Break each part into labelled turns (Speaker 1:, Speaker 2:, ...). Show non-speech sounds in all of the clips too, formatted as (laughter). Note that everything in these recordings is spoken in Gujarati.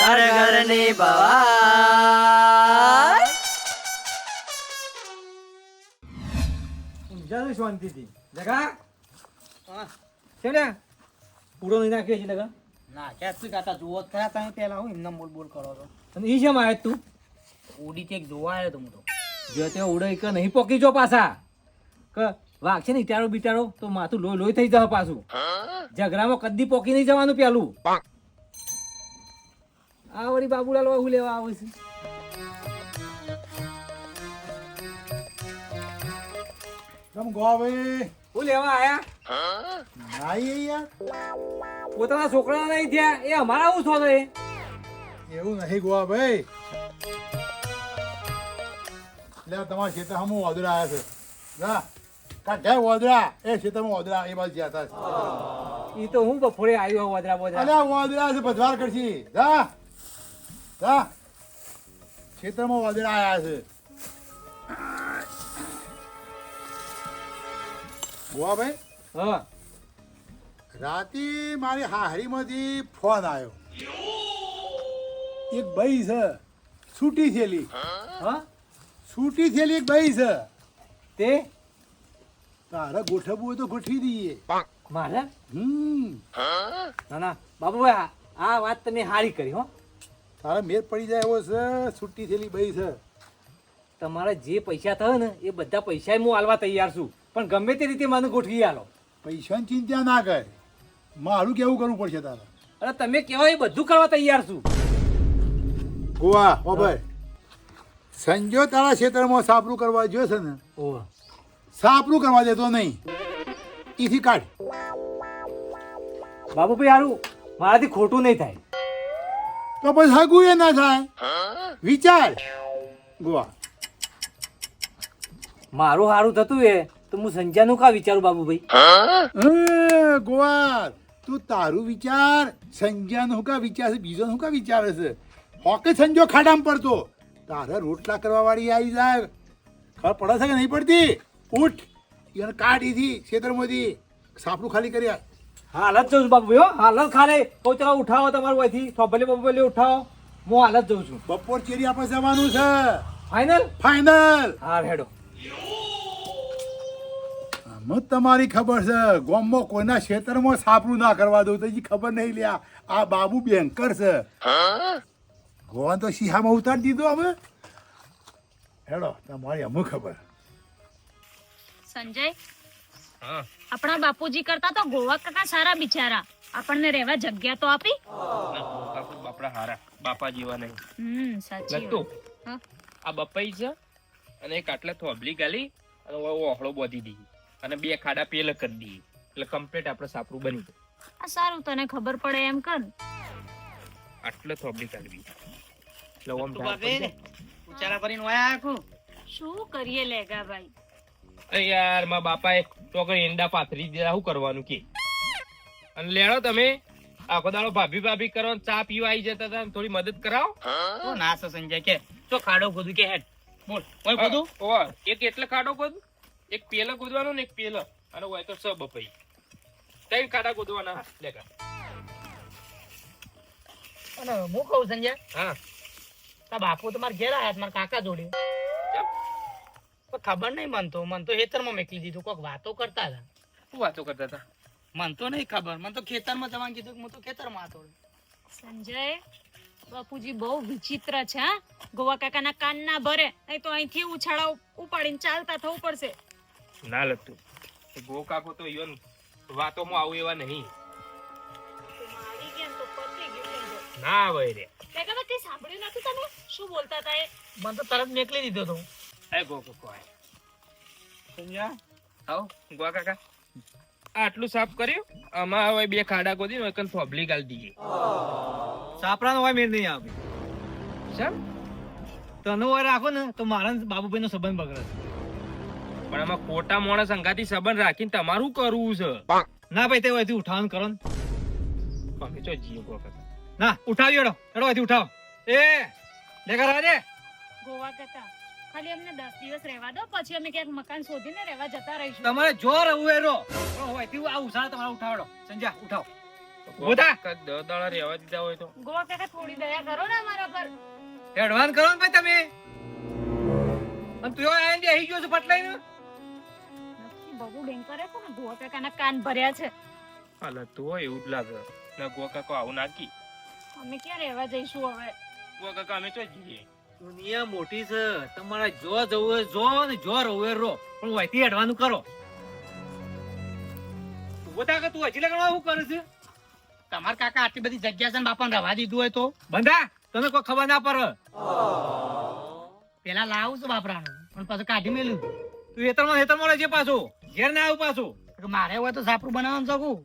Speaker 1: ઘર ઘરની ભવાઈ
Speaker 2: ઊંઝાની શાંતિથી. જગા છે ને પૂરો નહીં નાખ્યો છે લગા?
Speaker 3: ના ક્યાં શું કાકા જુઓ થયા તમે પેલા હું એમને બોલ બોલ કરો છો.
Speaker 2: અને એ શેમ આવે તું?
Speaker 3: ઉડી તે જોવા આવ્યો તો હું તો.
Speaker 2: જો તે ઉડે કે નહીં પોકી જો પાછા. કે વાઘ છે ને ઇટારો બિટારો તો માથું લોહી લોહી થઈ જવા પાછું. ઝઘડામાં કદી પોકી નહીં જવાનું પેલું. આ વળી બાબુલાલ હું લેવા આવે છે.
Speaker 4: તમ ગોવે ભાઈ
Speaker 2: હું લેવા આયા?
Speaker 4: નાઈ યાર.
Speaker 2: પોતાના છોકરા નહીં થયા એ અમારા હું છો એ
Speaker 4: એવું નહીં ગોવા ભાઈ લે તમારા ખેતર હમ વાદળા આવ્યા છે. જા. કાઢે વાદળા? એ ખેતરમાં વધરા એ બાજુ જતા હતા.
Speaker 2: એ તો હું બપોરે આવ્યો વધરા બોદરા
Speaker 4: અલ્યા વાદળા છે ભજવાર કરશી. જા. જા. ખેતરમાં વાદળા આવ્યા છે. ગોવા ભાઈ?
Speaker 2: હા.
Speaker 4: રાતે મારી હાહરીમાંથી ફોન આવ્યો. એક ભાઈ છે. છૂટી થયેલી.
Speaker 2: હા?
Speaker 4: છૂટી થયેલી એક ભાઈ છે.
Speaker 2: તે?
Speaker 4: તારે ગોઠવવું હોય તો ગોઠવી દઈએ.
Speaker 2: મારે?
Speaker 4: હમ.
Speaker 2: ના ના. આ- આ વાત તમે હારી કરી હો.
Speaker 4: તારે મેર પડી જાય એવો છે છૂટી થયેલી ભાઈ છે.
Speaker 2: તમારા જે પૈસા થાય ને એ બધા પૈસા હું આલવા તૈયાર છું. પણ ગમે તે રીતે મને ગોઠવી આલો.
Speaker 4: પૈસાની ચિંતા ના કર. મારું કેવું કરવું પડશે તારે?
Speaker 2: અરે તમે કેવા એ બધું કરવા તૈયાર છું.
Speaker 4: ગોવા બાબર સંજો તારા ક્ષેત્રમાં સાપરું કરવા જો છે ને?
Speaker 2: ઓહ.
Speaker 4: સાપરું કરવા દેતો નહીં. ઈથી કાઢ.
Speaker 2: બાબુભાઈ હારું મારાથી ખોટું નહીં થાય.
Speaker 4: તો પછી હગું એ ના થાય. વિચાર. ગોવા.
Speaker 2: મારું સારું થતું એ તો હું સંજ્યાનું કા વિચારું બાબુભાઈ?
Speaker 4: ગોવા તું તારું વિચાર સંજ્ઞાનો હું કા વિચાર છે બીજો શું કા વિચાર છે હોકે સંજો ખાડામાં પડતો. તારે રોટલા કરવા વાળી આવી જાય ખબર પડે છે કે નહીં પડતી? ઉઠ. એને કાઢીથી મોદી સાપડું ખાલી કરી આય.
Speaker 2: હાલ જઉં છું બાપુ હો. હાલ જ ખાલે કહું ચલો ઉઠાવો તમારું અહીંથી. થોભલે બબલે ઉઠાવો. હું હાલત જોઉં છું.
Speaker 4: બપોર ચેરી આપણે જવાનું છે.
Speaker 2: ફાઇનલ
Speaker 4: ફાઇનલ
Speaker 2: હા હેડો.
Speaker 4: આમ તમારી ખબર છે. ગોમમાં કોઈના ક્ષેત્રમાં સાપરું ના કરવા દઉં તો એ ખબર નહીં લ્યા. આ બાબુ બેંકર છે. ગોવાન તો શીહામાં ઉતારી દીધો અમે હેડો તમારી અમુક ખબર.
Speaker 5: સંજય? આપણા બાપુજી કરતા તો ગોવા કાકા સારા બિચારા. આપણને રહેવા જગ્યા તો આપી.
Speaker 6: આપણા હારા. બાપા જેવા નહીં.
Speaker 5: હમ સાચી વાત.
Speaker 6: આ બપાઈ છે અને એક આટલા થોબલી ગાલી અને ઓહળો બોધી દીધી અને બે ખાડા પેલ કરી દીધી એટલે કમ્પ્લીટ આપણે સાપરું બની ગયું.
Speaker 5: આ સારું તને ખબર પડે એમ કર.
Speaker 6: આટલે થોબલી કાઢવી એટલે ઓમ ધાર
Speaker 3: પડી
Speaker 6: પડી
Speaker 3: ઉચારા ભરીને વાયા આખું.
Speaker 5: શું કરીએ લેગા ભાઈ.
Speaker 6: અરે યાર મારા બાપાએ એ કઈ ઈંડા પાથરી દીધા શું કરવાનું કે? અને લેડો તમે આખો દાડો ભાભી ભાભી કરો ચા પીવા આવી જતા હતા થોડી મદદ કરાવો.
Speaker 3: તો ના છે સંજય કે તો ખાડો ખોદું કે હેડ. બોલ કોઈ ખોદું?
Speaker 6: એક એટલે ખાડો કૂદ એક પેલો ખોદવાનો ને એક પેલો. અને હોય તો સ બપાઈ ત્રણ ખાડા કૂદવાના લેખા
Speaker 3: અને હું કહું સંજય
Speaker 6: હા.
Speaker 3: તા બાપુ તમારે ઘેર આયા તમારા કાકા જોડે. ખબર નહીં મન તો મન તો ખેતરમાં મેકલી દીધું કોક વાતો કરતા હતા.
Speaker 6: શું વાતો કરતા હતા?
Speaker 3: મન તો નહીં ખબર મન તો ખેતરમાં જવાનું કીધું કે હું તો ખેતરમાં હતો.
Speaker 5: સંજય બાપુજી બહુ વિચિત્ર છે હા? ગોવા કાકાના કાન ના ભરે નહીં તો અહીંથી ઉછાળા ઉપાડીને ચાલતા થવું પડશે.
Speaker 6: ના લગતું. ગો કાકો તો ઈવન વાતોમાં આવું એવા નહીં.
Speaker 5: ને તો પતી ગયું સંજય.
Speaker 6: ના ભાઈ રે.
Speaker 5: લેગા ભાઈ કઈ સાંભળ્યું નથી તમે? શું બોલતા હતા એ?
Speaker 3: મન તો તરત મેકલી દીધો તો
Speaker 6: એ ગો કાકો સમજ્યા? આવો ગો કાકા. આટલું સાફ કર્યું? આમાં હવે બે ખાડા કોદી ને એકન થોબલી ગાલ દઈએ
Speaker 2: સાપરાનો હોય મેર નહીં આપી.
Speaker 6: સર
Speaker 2: તનો હોય રાખો ને તો મારા ને બાબુભાઈ નો સંબંધ બગડે
Speaker 6: પણ આમાં ખોટા માણસ અંગાથી સંબંધ રાખીને તમારું કરવું છે.
Speaker 2: ના ભાઈ તે હોયથી ઉઠાવન કરો ને.
Speaker 6: અમે ચો જીવ ગો કાકા
Speaker 2: ના ઉઠાવી એડો એડો હોયથી ઉઠાવ. એ લેકર રાજે
Speaker 5: ગોવા કાકા ખાલી અમને દસ દિવસ રહેવા દો પછી અમે ક્યાંક મકાન શોધીને રહેવા જતા રહીશું.
Speaker 2: તમારે જો રહું એરો હોય તેવું આ ઉસાળા તમારા ઉઠાવડો. સંજા ઉઠાવો.
Speaker 6: ગોતા. દાડા રહેવા દીધા હોય તો.
Speaker 5: ગોવા કાકા થોડી દયા કરો ને અમારા પર.
Speaker 2: એડવાન કરો ને ભાઈ તમે. અને તું આવીને બેસી ગયો છે પટલાઈને?
Speaker 5: નક્કી બહુ ડેન્કરે છે ને ગોવા કાકાના કાન ભર્યા છે.
Speaker 6: અલા તો એવું જ લાગે. ના ગો કાકો આવું નાખી.
Speaker 5: અમે ક્યાં રહેવા જઈશું હવે?
Speaker 6: ગો કાકા અમે તો જઈએ.
Speaker 2: દુનિયા મોટી છે. તમારે જો જવું હોય જો ને જો રહું હોય રહો. પણ વહીથી હેડવાનું કરો. ઊભો કે તું હજી લગાડવા શું કરે છે?
Speaker 3: તમાર કાકા આટલી બધી જગ્યા છે ને બાપાને રવા દીધું હોય તો?
Speaker 2: બંધા તમે કોઈ ખબર ના પડે.
Speaker 3: પેલા લાવું છું બાપરાનું પણ પાછું કાઢી મેલ્યું
Speaker 2: તું હેતરમાં હેતરમાં રહેજે પાછું. ઘેર ના આવું પાછું.
Speaker 3: મારે હોય તો સાપરું બનાવવાનું શકું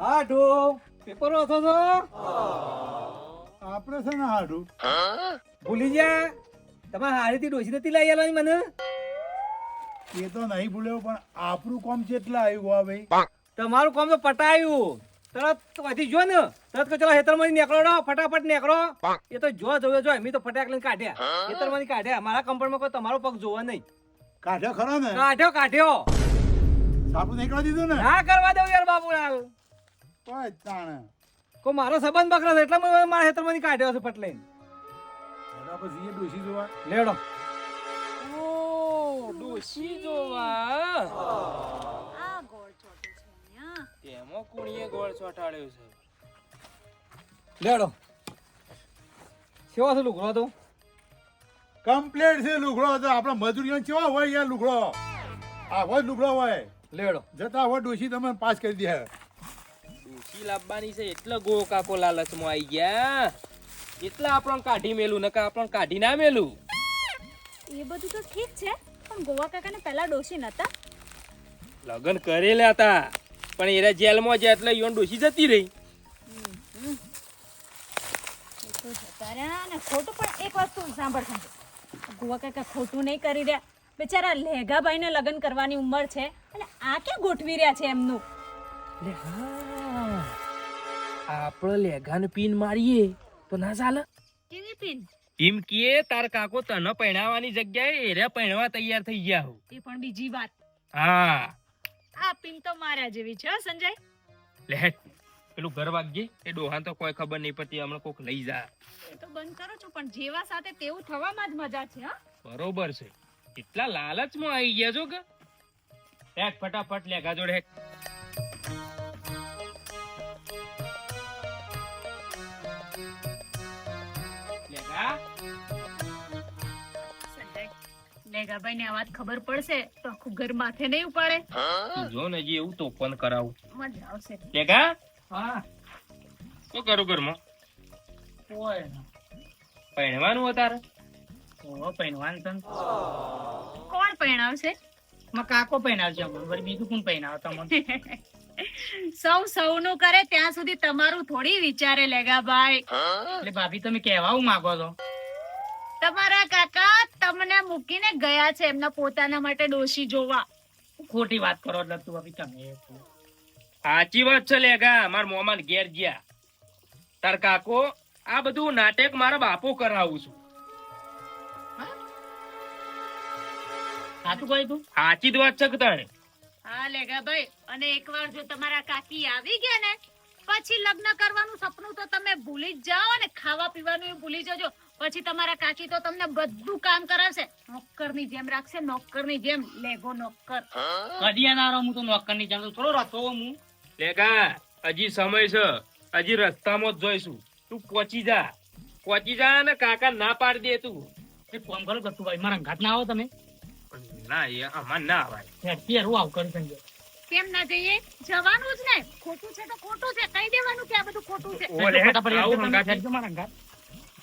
Speaker 2: હા ઢો. પેપર વાંચો છો?
Speaker 4: આપણે છે ને હાડું.
Speaker 2: ભૂલી જા તમારે હારીથી ડોસી નથી લઈ આવવાની મને?
Speaker 4: એ તો નહીં ભૂલ્યો પણ આપણું કોમ કેટલા આવ્યું આ ભાઈ.
Speaker 2: તમારું કોમ તો પટાયું. તરત વધી જો ને. તરત કે ચલો હેતરમાં નીકળો ફટાફટ નીકળો. એ તો જો જોયો જો એમ તો ફટાક લઈને કાઢ્યા. હેતરમાં કાઢ્યા. મારા કંપનીમાં કોઈ તમારો પગ જોવા નહીં.
Speaker 4: કાઢ્યો ખરો ને?
Speaker 2: કાઢ્યો કાઢ્યો.
Speaker 4: સાપુ નીકળવા દીધું ને?
Speaker 2: ના કરવા દઉં યાર બાબુલાલ
Speaker 4: કોઈ તાણે.
Speaker 2: કોઈ મારો સંબંધ બકરો છે એટલે મને મારા ખેતરમાંથી કાઢ્યો છે પટલે. લઈને
Speaker 4: એના પછી એ ડોસી જોવા
Speaker 2: લેડો
Speaker 6: ડોશી જોવા.
Speaker 5: આ ગોળ છોટે છે
Speaker 6: તેમાં કુણીએ ગોળ છોટાડ્યો છે.
Speaker 2: લેડો સેવા છે લુગડો તો?
Speaker 4: કમ્પ્લેટ છે લુગડો તો. આપણા મજૂરીઓ કેવા હોય યાર લુગડો? આ હોય લુગડો હોય.
Speaker 2: લેડો
Speaker 4: જતા હોય ડોસી તમે પાસ કરી દે.
Speaker 6: ડોશી લાવવાની છે. એટલે ગો કાકો લાલચમાં આવી ગયા. એટલા આપણને કાઢી મેલું નકા આપણને કાઢી ના મેલું.
Speaker 5: એ બધું તો ઠીક છે પણ ગોવા કાકાને પહેલા ડોસી નતા.
Speaker 6: લગ્ન કરેલા હતા પણ એરા જેલમાં જાય એટલે યોન ડોસી જતી રહી.
Speaker 5: ખોટું પણ એક વસ્તુ સાંભળ સાંભળ ગોવા કાકા ખોટું નહીં કરી રહ્યા. બિચારા લેઘાભાઈને લગ્ન કરવાની ઉંમર છે અને આ ક્યાં ગોઠવી રહ્યા છે એમનું?
Speaker 6: લે હા. આપણે લેગાને પીન મારીએ તો ના ચાલે?
Speaker 5: કેવી પીન?
Speaker 6: એમ કીએ તાર કાકો તને પહેણાવાની જગ્યાએ એરે પહેણવા તૈયાર થઈ ગયા હો.
Speaker 5: એ પણ બીજી વાત.
Speaker 6: હા.
Speaker 5: આ પીન તો મારા જેવી છે હો, સંજય.
Speaker 6: લે. પેલું ઘર વાગ્યે એ ડોહાન તો કોઈ ખબર નહીં પડતી હમણાં કોક લઈ જા.
Speaker 5: એ તો બંધ કરો છો પણ જેવા સાથે તેવું થવામાં જ મજા છે હા.
Speaker 6: બરોબર છે. એટલા લાલચમાં આવી ગયા છો કે? હેક ફટાફટ લેગા જોડે હેક
Speaker 5: લેઘાભાઈને આ વાત ખબર પડશે તો આખું ઘર માથે નહીં ઉપાડે.
Speaker 6: તું જો ને હજી એવું તોફાન કરાવું.
Speaker 5: મજા આવશે.
Speaker 6: લેગા
Speaker 3: હા.
Speaker 6: શું કરું ઘરમાં?
Speaker 3: હોય
Speaker 6: પહેણવાનું તારે
Speaker 3: ઓહો,
Speaker 5: કોણ પહેણાવશે?
Speaker 3: માં કાકો પહેરાવશે અમને. બીજું કોણ પહેરાવે તમને? (laughs)
Speaker 5: સૌ સૌનું કરે ત્યાં સુધી તમારું થોડી વિચારે લેગા ભાઈ
Speaker 3: એટલે ભાભી તમે કહેવા માંગો છો?
Speaker 5: તમારા કાકા તમને મૂકીને ગયા છે એમના પોતાના માટે ડોશી જોવા.
Speaker 3: ખોટી વાત કરો એટલે તું અભી તમે
Speaker 6: સાચી વાત છે લેગા માર મોમાન ઘેર ગયા. તાર કાકો આ બધું નાટક મારા બાપો કરાવું છું.
Speaker 3: સાચું કહ્યું તું?
Speaker 6: સાચી જ વાત છે કે તારે
Speaker 5: હા લેગા ભાઈ અને એકવાર જો તમારા કાકી આવી ગયા ને પછી લગ્ન કરવાનું સપનું તો તમે ભૂલી જ જાઓ અને ખાવા પીવાનું ભૂલી જજો. પછી તમારા કાકી તો તમને બધું કામ કરાવશે. નોકરની જેમ રાખશે નોકરની જેમ. લેગો નોકર.
Speaker 3: કદી ના રહું તો નોકરની જાણતો થોડો રતો હું
Speaker 6: લેગા હજી સમય છે. હજી રસ્તામાં જ જોઈશું. તું પહોંચી જા. પહોંચી જા ને કાકા ના પાડી દે તું.
Speaker 3: એક કામ કરો કે તું ભાઈ. મારા ઘાટ ના આવો તમે.
Speaker 6: ના એ અમાર ના આવે
Speaker 3: અત્યારે હું આવું કરી સંજય
Speaker 5: કેમ ના જઈએ? જવાનું જ ને. ખોટું છે તો ખોટું છે. કહી દેવાનું કે આ બધું ખોટું છે.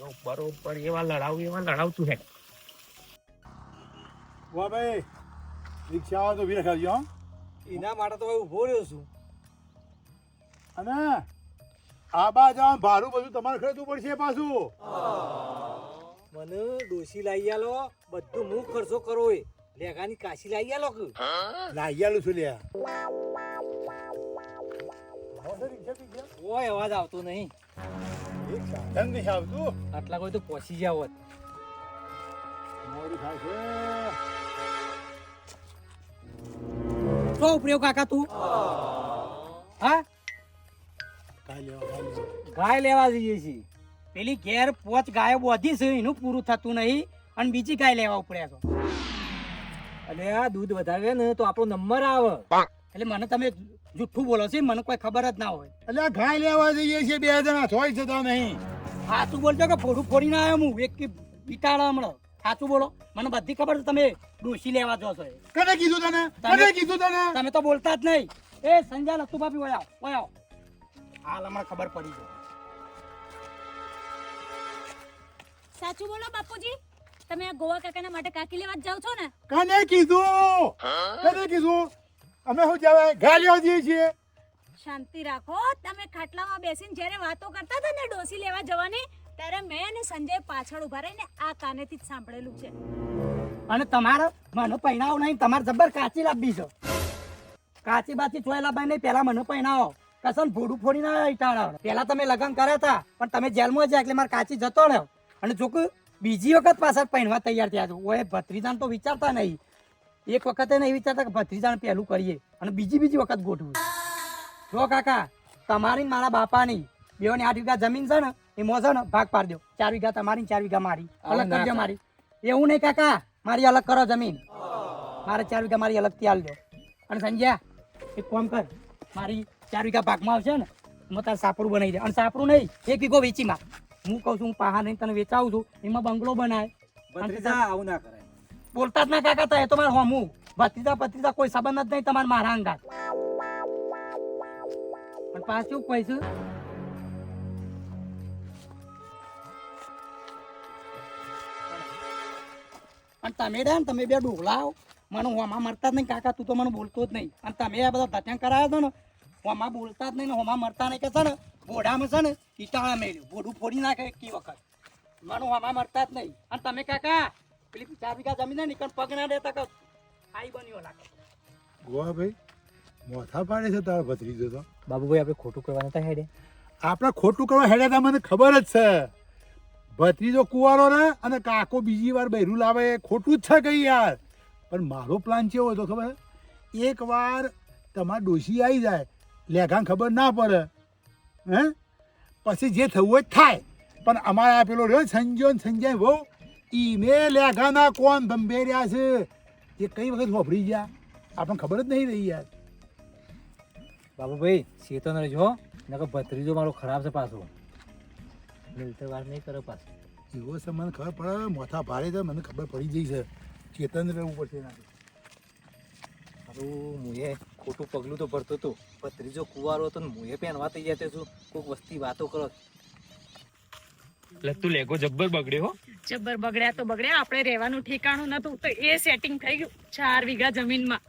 Speaker 3: બરોબર એવા લડાવ એવા લડાવતું હે.
Speaker 4: વાહ ભાઈ રિક્ષા તો વીર ખાજો
Speaker 2: એના માટે તો ઊભો રહ્યો છું.
Speaker 4: અને આબા જવાનું ભાડું બધું તમારે ખરીદવું પડશે પાછું.
Speaker 2: મને ડોસી લાવી આલો બધું હું ખર્ચો કરો એ. લેગાની કાશી લાવી આલો કે?
Speaker 4: લાવી આલું છું લ્યા.
Speaker 2: ઓય અવાજ આવતો નહીં.
Speaker 4: એક નહીં આવતું.
Speaker 2: આટલા કોઈ તો પહોંચી જાવ.
Speaker 4: થાય છે
Speaker 3: તો કાકા તું.
Speaker 2: હા? ગાય લેવા જઈએ છીએ.
Speaker 3: પેલી ઘેર પોચ ગાય બોધી છે એનું પૂરું થતું નહીં. અને બીજી ગાય લેવા ઉપડ્યા છો.
Speaker 2: અને આ દૂધ વધારે ને તો આપણો નંબર આવે.
Speaker 3: એટલે મને તમે જુઠ્ઠું બોલો છે મને કોઈ ખબર જ ના હોય.
Speaker 4: એટલે ખાઈ લેવા જઈએ છીએ બે જણા થોય જતા નહીં
Speaker 3: સાચું બોલજો કે ફોડું ફોડીને આવ્યો હું એક બીટાડા હમણાં. સાચું બોલો. મને બધી ખબર છે તમે ડોસી લેવા જો છો.
Speaker 4: કને કીધું તને?
Speaker 3: તમે-
Speaker 4: કને કીધું તને?
Speaker 3: તમે તો બોલતા જ નહીં. એ સંજા લતુ ભાભી વયા વયા હાલ હમણાં ખબર પડી છે
Speaker 5: સાચું બોલો બાપુજી. તમે આ ગોવા કાકાના માટે કાકી લેવા જ જાઓ છો ને?
Speaker 4: કને કીધું? કને કીધું? અમે શું જવાય ગાય લેવા જઈએ છીએ.
Speaker 5: શાંતિ રાખો. તમે ખાટલામાં બેસીને જ્યારે વાતો કરતા હતા ને ડોસી લેવા જવાની ત્યારે મેં અને સંજય પાછળ ઊભા રહીને આ કાનેથી જ સાંભળેલું છે.
Speaker 3: અને તમારો મને પહેરાવો નહીં તમારે જબર કાચી લાવવી છે. કાચી બાચી ચોય ભાઈ નહીં પહેલા મને પહેણાવો કસન ભોડું ફોડી ના ઈટાળા પહેલા તમે લગ્ન કર્યા હતા પણ તમે જેલમાં જાય એટલે મારે કાચી જતો રહ્યો. અને જો કે બીજી વખત પાછળ પહેરવા તૈયાર થયા છો. ઓએ ભત્રીજાને તો વિચારતા નહીં. એક વખત નહીં વિચારતા કે ભત્રીજાને પહેલું કરીએ અને બીજી બીજી વખત ગોઠવું જો કાકા તમારી મારા બાપાની બેઓની આઠ વીઘા જમીન છે ને એમાં છે ને ભાગ પાડી દો. ચાર વીઘા તમારી ચાર વીઘા મારી. અલગ કરજો મારી. એવું નહીં કાકા મારી અલગ કરો જમીન. મારે ચાર વીઘા મારી અલગ ત્યાલ દો. અને સંજ્યા એક કામ કર મારી ચાર વીઘા ભાગમાં આવશે ને એમાં તારે સાપરું બનાવી દે. અને સાપરું નહીં એક વીઘો વેચી માં હું કહું છું હું પાહા નહીં તને વેચાવું છું એમાં બંગલો બનાય.
Speaker 2: આવું ના કરાય.
Speaker 3: બોલતા જ ના કાકા તો એ તો મારે હોમું. ભત્રીજા ભત્રીજા કોઈ સંબંધ જ નહીં તમારે મારા અંગા પણ પાછું પૈસું અને તમે રે તમે બે ડોલાઓ મને હોમાં મરતા જ નહીં કાકા, તું તો મને બોલતો જ નહીં. અને તમે આ બધા ધત્યા કરાયા છો ને, હોમાં બોલતા જ નહીં ને હોમાં મરતા નહીં કે છે ને બોડામાં છે ને ઈટાળા મેળ્યું. બોડું ફોડી નાખે કી વખત. મને હોમાં મરતા જ નહીં. અને તમે કાકા પેલી ચાર વીઘા જમીન ને પગના દેતા કે આઈ બન્યો લાગે.
Speaker 4: ગોવા ભાઈ મોથા પાડે છે તારો ભત્રીજો તો.
Speaker 2: બાબુભાઈ આપણે ખોટું કરવા નતા હેડે.
Speaker 4: આપણે ખોટું કરવા હેડ્યા તા મને ખબર જ છે. ભત્રીજો કુવારો ને અને કાકો બીજી વાર બૈરું લાવે એ ખોટું જ છે કઈ યાર. પણ મારો પ્લાન કેવો હતો ખબર? એક વાર તમારા ડોશી આવી જાય લેઘાન ખબર ના પડે. હે? પછી જે થવું હોય થાય. પણ અમારે પેલો રહ્યો સંજય ને સંજય બહુ ઈને લેખાના કોણ ધંભેર્યા છે. એ કઈ વખત વાપરી ગયા? આપણને ખબર જ નહીં રહી યાર.
Speaker 2: બાબુભાઈ ચેતન રહેજો નકર ભત્રીજો મારો ખરાબ છે પાછો. મિલતર વાર નહીં કરે પાછો.
Speaker 4: એવો છે મને ખબર પડે મોથા ભારે છે મને ખબર પડી જઈ છે. ચેતન રહેવું પડશે એનાથી.
Speaker 2: મારું મુએ ખોટું પગલું તો ભરતો હતો ભત્રીજો કુવારો હતો ને મુએ પહેરવા તૈયાર થયો છું. કોઈક વસ્તી વાતો કરો.
Speaker 6: એટલે તું લેગો જબ્બર બગડ્યો હો.
Speaker 5: જબ્બર બગડ્યા તો બગડ્યા આપણે રહેવાનું ઠેકાણું નતું તો એ સેટિંગ થઈ ગયું ચાર વીઘા જમીનમાં.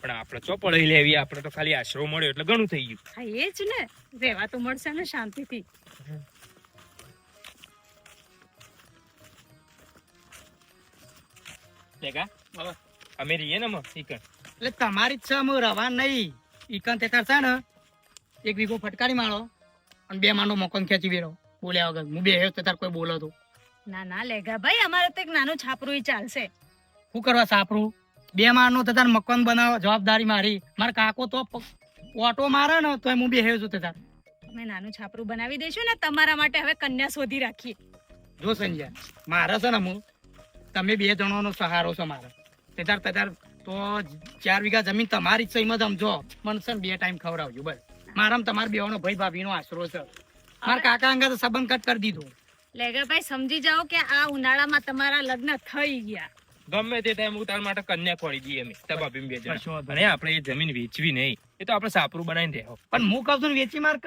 Speaker 6: પણ આપણે ચો પડાઈ લેવી આપણે તો ખાલી આશરો મળ્યો એટલે ઘણું થઈ ગયું.
Speaker 5: હા એ જ ને. રહેવા તો મળશે ને શાંતિથી.
Speaker 6: લેગા અમે રહીએ ને ઈકણ.
Speaker 3: એટલે તમારી જ છે હું રવા નહીં. ઈકણ તે કરતા ને એક વીઘો ફટકારી માળો અને બે માંડો મકોન ખેંચી વેરો. બોલ્યા વગર. હું બે તો તાર કોઈ બોલો તો
Speaker 5: ના ના લેગા ભાઈ અમારે તો એક નાનું છાપરું ચાલશે.
Speaker 3: શું કરવા છાપરું? બે માળનો તો તાર મકાન બનાવો જવાબદારી મારી. મારા કાકો તો ઓટો મારે ને તો હું બે છું તાર.
Speaker 5: અમે નાનું છાપરું બનાવી દઈશું ને તમારા માટે હવે કન્યા શોધી રાખીએ.
Speaker 3: જો સંજય મારે છે ને હું તમે બે જણોનો સહારો છો મારે. તે તાર તાર તો ચાર વીઘા જમીન તમારી જ એમાં સમજો મને છે બે ટાઈમ ખવડાવજો બસ. મારામાં તમારા બેવાનો ભાઈ ભાભીનો આશરો છે. મારા કાકા અંગા તો સંબંધ કટ કરી દીધો.
Speaker 5: લેગા ભાઈ સમજી જાઓ કે આ ઉનાળામાં તમારા લગ્ન થઈ ગયા.
Speaker 6: ગમે તે ટાઈમ હું તારા માટે કન્યા ખોડી દઈએ અમે ભાભી બે જણા અને આપણે એ જમીન વેચવી નહીં એ તો આપણે સાપરું બનાવીને દેવો
Speaker 3: પણ હું કહું છું વેચી માર